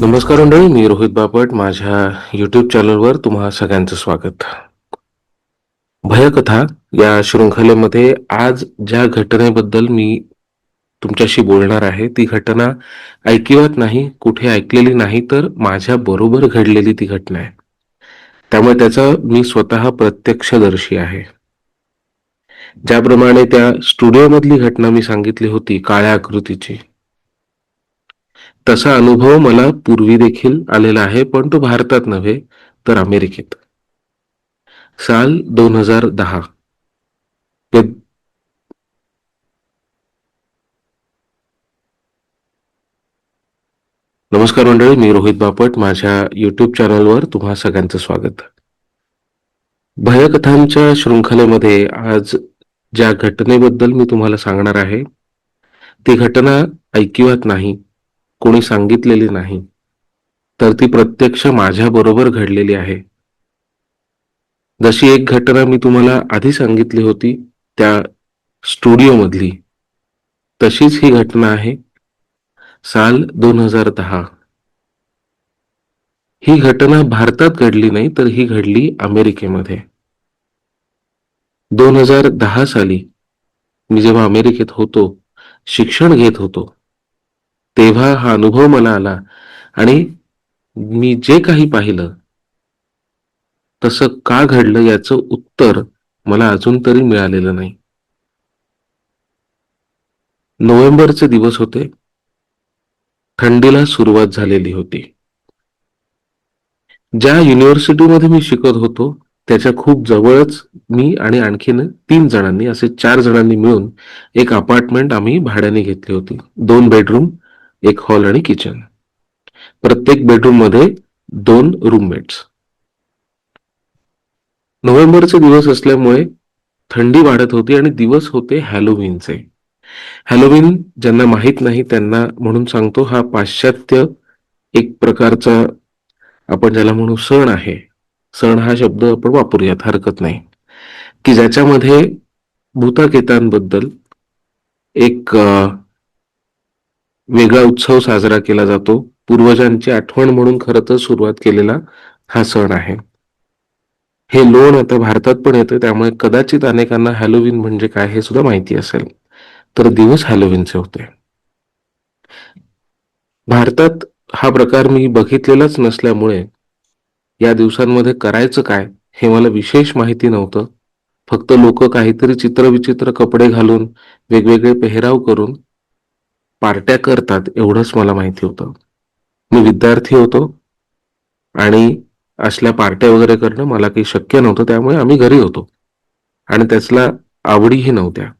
नमस्कार मंडळी मी रोहित बापट. माझ्या युट्यूब चॅनलवर तुम्हा सगळ्यांचं स्वागत. भयकथा या शृंखलेमध्ये आज ज्या घटनेबद्दल मी तुमच्याशी बोलणार आहे. ती घटना ऐकिवात नाही कुठे ऐकलेली नाही तर माझ्या बरोबर घडलेली ती घटना आहे. त्यामुळे त्याचा मी स्वतः प्रत्यक्षदर्शी आहे. ज्याप्रमाणे त्या स्टुडिओमधली घटना मी सांगितली होती काळ्या आकृतीची. तसा अनुभव मला पूर्वी देखील आलेला आहे पण तो भारतात नव्हे तर अमेरिकेत. साल दोन हजार दहा. नमस्कार मंडळी मी रोहित बापट. माझ्या युट्यूब चॅनलवर तुम्हा सगळ्यांचं स्वागत. भयकथांच्या शृंखलेमध्ये आज ज्या घटनेबद्दल मी तुम्हाला सांगणार आहे ती घटना ऐकिवात नाही कोणी सांगितलेली नाही तर ती प्रत्यक्ष माझ्याबरोबर घडलेली आहे. जशी एक घटना मी तुम्हाला आधी सांगितली होती त्या स्टुडिओ मधली तशीच ही घटना आहे. साल दोन हजार दहा. ही घटना भारतात घडली नाही तर ही घडली अमेरिकेमध्ये. दोन हजार दहा साली मी जेव्हा अमेरिकेत होतो शिक्षण घेत होतो तेव्हा हा अनुभव मला आला आणि मी जे काही पाहिलं तसं का घडलं याचं उत्तर मला अजून तरी मिळालेलं नाही. नोव्हेंबरचे दिवस होते. थंडीला सुरुवात झालेली होती. ज्या युनिव्हर्सिटीमध्ये मी शिकत होतो त्याच्या खूप जवळच मी आणि आणखीन तीन जणांनी असे चार जणांनी मिळून एक अपार्टमेंट आम्ही भाड्याने घेतली होती. दोन बेडरूम एक हॉल आणि किचन प्रत्येक बेडरूममध्ये दोन रूममेट्स नोव्हेंबरचे दिवस असल्यामुळे थंडी वाढत होती आणि दिवस होते हॅलोविनचे हॅलोविन ज्यांना माहीत नाही त्यांना म्हणून सांगतो हा पाश्चात्य एक प्रकारचा आपण ज्याला म्हणू सण आहे. सण हा शब्द आपण वापरूयात हरकत नाही. की ज्याच्यामध्ये भूताकेतांबद्दल एक वेगळा उत्सव साजरा केला जातो. पूर्वजांची आठवण म्हणून खरं तर सुरुवात केलेला हा सण आहे. हे लोण आता भारतात पण येतं त्यामुळे कदाचित अनेकांना हॅलोविन म्हणजे काय हे सुद्धा माहिती असेल. तर दिवस हॅलोविनचे होते. भारतात हा प्रकार मी बघितलेलाच नसल्यामुळे या दिवसांमध्ये करायचं काय हे मला विशेष माहिती नव्हतं. फक्त लोक काहीतरी चित्रविचित्र कपडे घालून वेगवेगळे पेहराव करून पार्ट्या करतात एवढंच मला माहिती होतं. मी विद्यार्थी होतो आणि असल्या पार्ट्या वगैरे करणं मला काही शक्य नव्हतं त्यामुळे आम्ही घरी होतो. आणि त्याचला आवडीही नव्हत्या.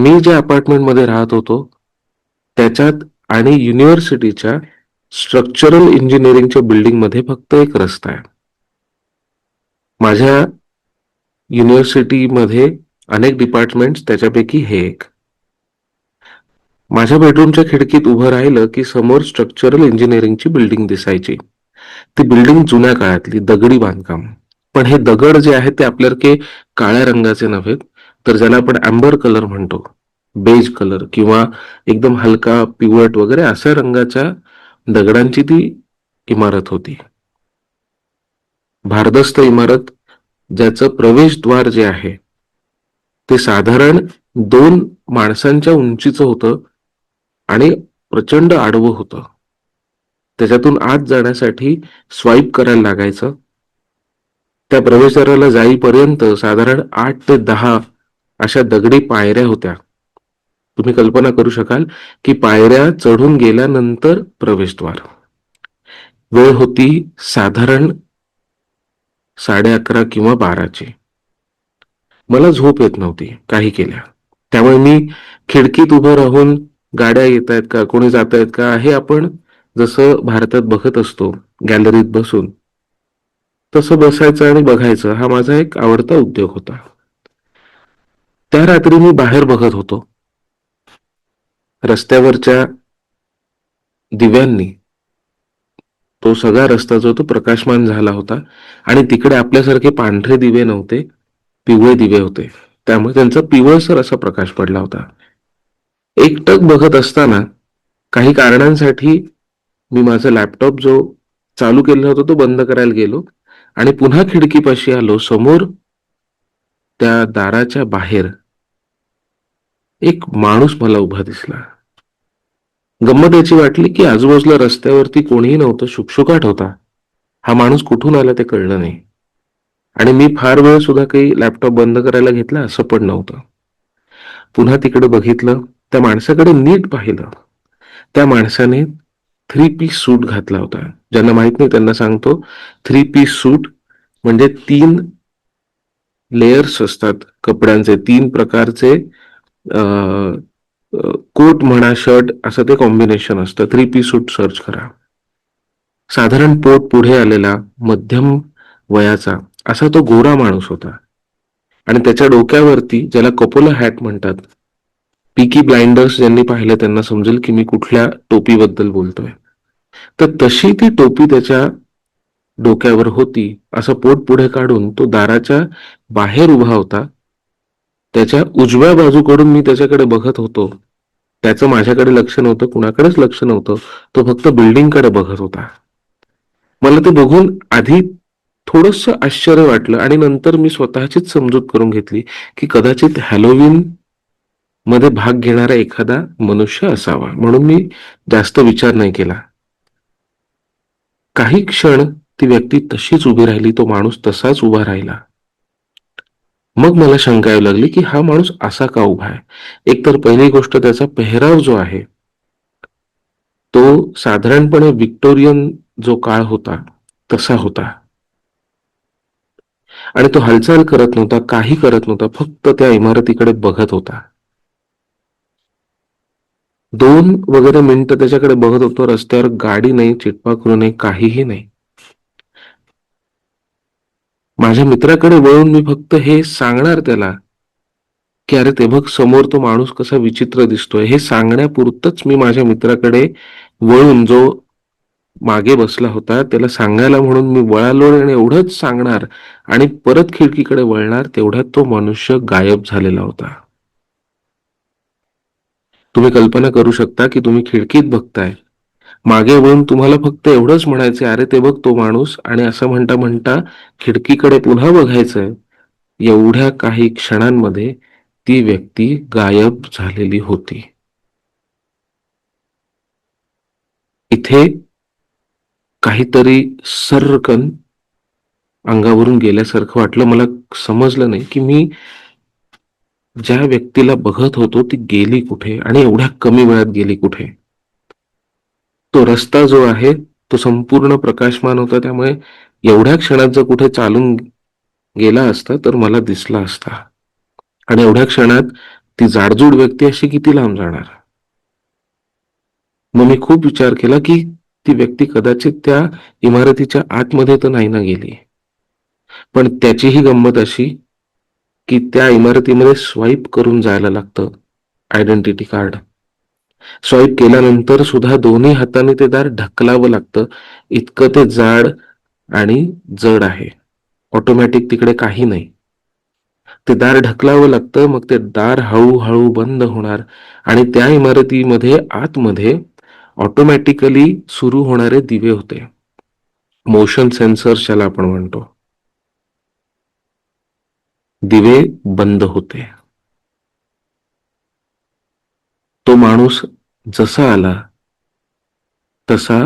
मी ज्या अपार्टमेंटमध्ये राहत होतो त्याच्यात आणि युनिव्हर्सिटीच्या स्ट्रक्चरल इंजिनिअरिंगच्या बिल्डिंगमध्ये फक्त एक रस्ता आहे. माझ्या युनिव्हर्सिटीमध्ये अनेक डिपार्टमेंट्स त्याच्यापैकी हे एक. माझ्या बेडरूमच्या खिडकीत उभं राहिलं की समोर स्ट्रक्चरल इंजिनिअरिंगची बिल्डिंग दिसायची. ती बिल्डिंग जुन्या काळातली दगडी बांधकाम. पण हे दगड जे आहे ते आपल्यासारखे काळ्या रंगाचे नव्हेत तर ज्याला आपण अँबर कलर म्हणतो बेज कलर किंवा एकदम हलका पिवट वगैरे अशा रंगाच्या दगडांची ती इमारत होती. भारदस्त इमारत ज्याचं प्रवेशद्वार जे आहे ते साधारण दोन माणसांच्या उंचीचं होतं आणि प्रचंड आडवं होतं. त्याच्यातून आत जाण्यासाठी स्वाईप करायला लागायचं. त्या प्रवेशद्वाराला जाईपर्यंत साधारण आठ ते दहा अशा दगडी पायऱ्या होत्या. तुम्ही कल्पना करू शकाल की पायऱ्या चढून गेल्यानंतर प्रवेशद्वार. वेळ होती साधारण साडे अकरा किंवा बाराची. मला झोप येत नव्हती काही केल्या. त्यामुळे मी खिडकीत उभं राहून गाड्या येत आहेत का कोणी जात आहेत का हे आपण जसं भारतात बघत असतो गॅलरीत बसून तसं बसायचं आणि बघायचं हा माझा एक आवडता उद्योग होता. त्या रात्री मी बाहेर बघत होतो. रस्त्यावरच्या दिव्यांनी तो सगळा रस्ता जो तो प्रकाशमान झाला होता आणि तिकडे आपल्यासारखे पांढरे दिवे नव्हते पिवळे दिवे होते. त्यामुळे त्यांचा पिवळसर असा प्रकाश पडला होता. एकटक बघत असताना काही कारणांसाठी मी माझा लॅपटॉप जो चालू केलेला होता तो बंद करायला गेलो आणि पुन्हा खिडकीपाशी आलो. समोर त्या दाराच्या बाहेर एक माणूस मला उभा दिसला. गंमत याची वाटली की आजूबाजूला रस्त्यावरती कोणीही नव्हतं शुकशुकाट होता. हा माणूस कुठून आला ते कळलं नाही. आणि मी फार वेळ सुद्धा काही लॅपटॉप बंद करायला घेतला असं पण नव्हतं. पुन्हा तिकडे बघितलं त्या माणसाकडे नीट पाहिलं. त्या माणसाने थ्री पीस सूट घातला होता. ज्यांना माहीत नाही त्यांना सांगतो थ्री पीस सूट म्हणजे तीन लेयर्स असतात. कपड्यांचे तीन प्रकारचे कोट म्हणा शर्ट असं ते कॉम्बिनेशन असतं. थ्री पीस सूट सर्च करा. साधारण पोट पुढे आलेला मध्यम वयाचा असा तो गोरा माणूस होता. आणि त्याच्या डोक्यावरती ज्याला कपोला हॅट म्हणतात पिकी ब्लाइंडर्स ज्यांनी पाहिलं त्यांना समजेल की मी कुठल्या टोपीबद्दल बोलतोय. तर तशी ती टोपी त्याच्या डोक्यावर होती. असं पोट पुढे काढून तो दाराच्या बाहेर उभा होता. त्याच्या उजव्या बाजूकडून मी त्याच्याकडे बघत होतो. त्याचं माझ्याकडे लक्ष नव्हतं कुणाकडेच लक्ष नव्हतं. तो फक्त बिल्डिंगकडे बघत होता. मला ते बघून आधी थोडस आश्चर्य वाटलं आणि नंतर मी स्वतःचीच समजूत करून घेतली की कदाचित हॅलोविनमध्ये भाग घेणारा एखादा मनुष्य असावा. म्हणून मी जास्त विचार नाही केला. काही क्षण ती व्यक्ती तशीच उभी राहिली तो माणूस तसाच उभा राहिला. मग मला शंका येऊ लागली की हा माणूस असा का उभा आहे? एकतर पहिली गोष्ट त्याचा पेहराव जो आहे तो साधारणपणे विक्टोरियन जो काळ होता तसा होता. आणि तो हालचाल करत नव्हता काही करत नव्हता फक्त त्या इमारतीकडे बघत होता. दोन वगैरे मिनिटं त्याच्याकडे बघत होतो रस्त्यावर गाडी नाही चिटपाखरू नाही काहीही नाही. माझ्या मित्राकडे वळून मी फक्त हे सांगणार त्याला की अरे ते बघ समोर तो माणूस कसा विचित्र दिसतोय. हे सांगण्यापुरतच मी माझ्या मित्राकडे वळून जो मागे बसला होता त्याला सांगायला म्हणून मी वळालो आणि एवढंच सांगणार आणि परत खिडकीकडे वळणार तेवढ्यात तो मनुष्य गायब झालेला होता. तुम्ही कल्पना करू शकता की तुम्ही खिडकीत बघताय. मागे वळून तुम्हाला फक्त एवढंच म्हणायचं अरे ते बघ तो माणूस आणि असं म्हणता म्हणता खिडकीकडे पुन्हा बघायचंय एवढ्या काही क्षणांमध्ये ती व्यक्ती गायब झालेली होती. इथे काहीतरी सर्रकन अंगावरून गेल्यासारखं वाटलं. मला समजलं नाही की मी ज्या व्यक्तीला बघत होतो ती गेली कुठे आणि एवढ्या कमी वेळात गेली कुठे. तो रस्ता जो आहे तो संपूर्ण प्रकाशमान होता. त्यामुळे एवढ्या क्षणात जर कुठे चालून गेला असता तर मला दिसला असता. आणि एवढ्या क्षणात ती जाडजूड व्यक्ती अशी किती लांब जाणार? मग मी खूप विचार केला की ती व्यक्ती कदाचित त्या इमारतीच्या आतमध्ये तर नाही ना गेली. पण त्याचीही गंमत अशी की त्या इमारतीमध्ये स्वाईप करून जायला लागतं आयडेंटिटी कार्ड. स्वाईप केल्यानंतर सुद्धा दोन्ही हाताने ते दार ढकलावं लागतं. इतकं ते जाड आणि जड आहे. ऑटोमॅटिक तिकडे काही नाही. ते दार ढकलावं लागतं मग ते दार हळूहळू बंद होणार आणि त्या इमारतीमध्ये आतमध्ये ऑटोमॅटिकली सुरू होणारे दिवे होते. मोशन सेन्सर्स ज्याला आपण म्हणतो. दिवे बंद होते तो माणूस जसा आला तसा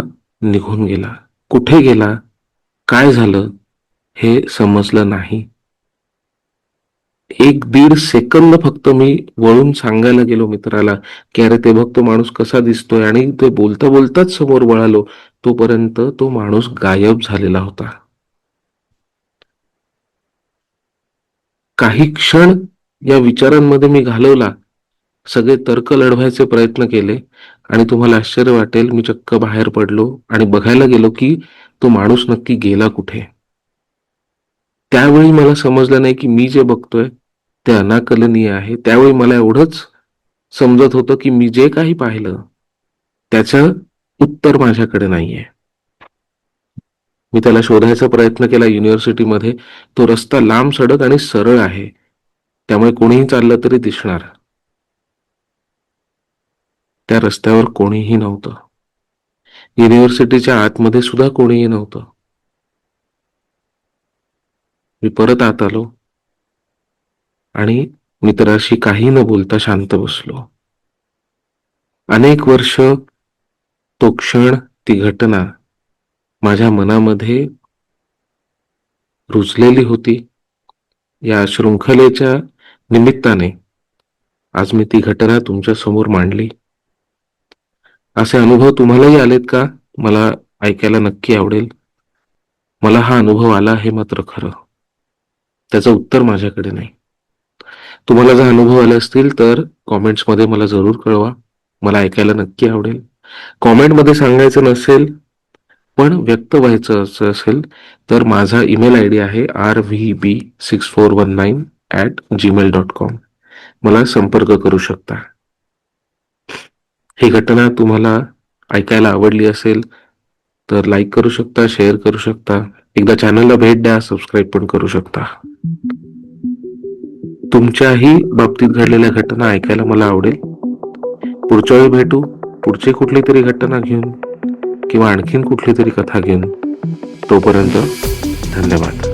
निघून गेला. कुठे गेला? काय झालं? हे समजलं नाही. एक दीड सेकंद फक्त मी वळून सांगायला गेलो मित्राला की अरे ते बघ तो माणूस कसा दिसतोय आणि ते बोलता बोलताच समोर वळालो. तोपर्यंत तो माणूस गायब झालेला होता. काही क्षण या विचारांमध्ये मी घालवला. सगळे तर्क लढवायचे प्रयत्न केले आणि तुम्हाला आश्चर्य वाटेल मी चक्क बाहेर पडलो आणि बघायला गेलो की तो माणूस नक्की गेला कुठे. त्यावेळी मला समजलं नाही की मी जे बघतोय ते अनाकलनीय आहे. त्यावेळी मला एवढंच समजत होतं की मी जे काही पाहिलं त्याचं उत्तर माझ्याकडे नाहीये. मी त्याला शोधायचा प्रयत्न केला युनिव्हर्सिटीमध्ये. तो रस्ता लांब सडक आणि सरळ आहे. त्यामुळे कोणीही चाललं तरी दिसणार. त्या रस्त्यावर कोणीही नव्हतं. युनिव्हर्सिटीच्या आतमध्ये सुद्धा कोणीही नव्हतं. मी परत आत आलो आणि मित्राशी काही न बोलता शांत बसलो. अनेक वर्ष तो क्षण ती घटना माझ्या मनामध्ये रुजलेली होती. या शृंखलेच्या निमित्ताने आज मी ती घटना तुमच्यासमोर मांडली. असे अनुभव तुम्हालाही आलेत का? मला ऐकायला नक्की आवडेल. मला हा अनुभव आला हे मात्र खरं. त्याचं उत्तर माझ्याकडे नाही. तुम्हाला जर अनुभव आले असतील तर कॉमेंट्समध्ये मला जरूर कळवा. मला ऐकायला नक्की आवडेल. कॉमेंटमध्ये सांगायचं नसेल पण व्यक्त व्हायचं असं असेल तर माझा ईमेल आय डी आहे R V B six four one nine at Gmail dot com. मला संपर्क करू शकता. ही घटना तुम्हाला ऐकायला आवडली असेल तर लाईक करू शकता शेअर करू शकता. एकदा चॅनलला भेट द्या सबस्क्राईब पण करू शकता. तुमच्याही बाबतीत घडलेल्या घटना ऐकायला मला आवडेल. पुढच्या वेळी भेटू. पुढची कुठली तरी घटना घेऊन किंवा आणखीन कुठली तरी कथा घेऊन. तोपर्यंत धन्यवाद.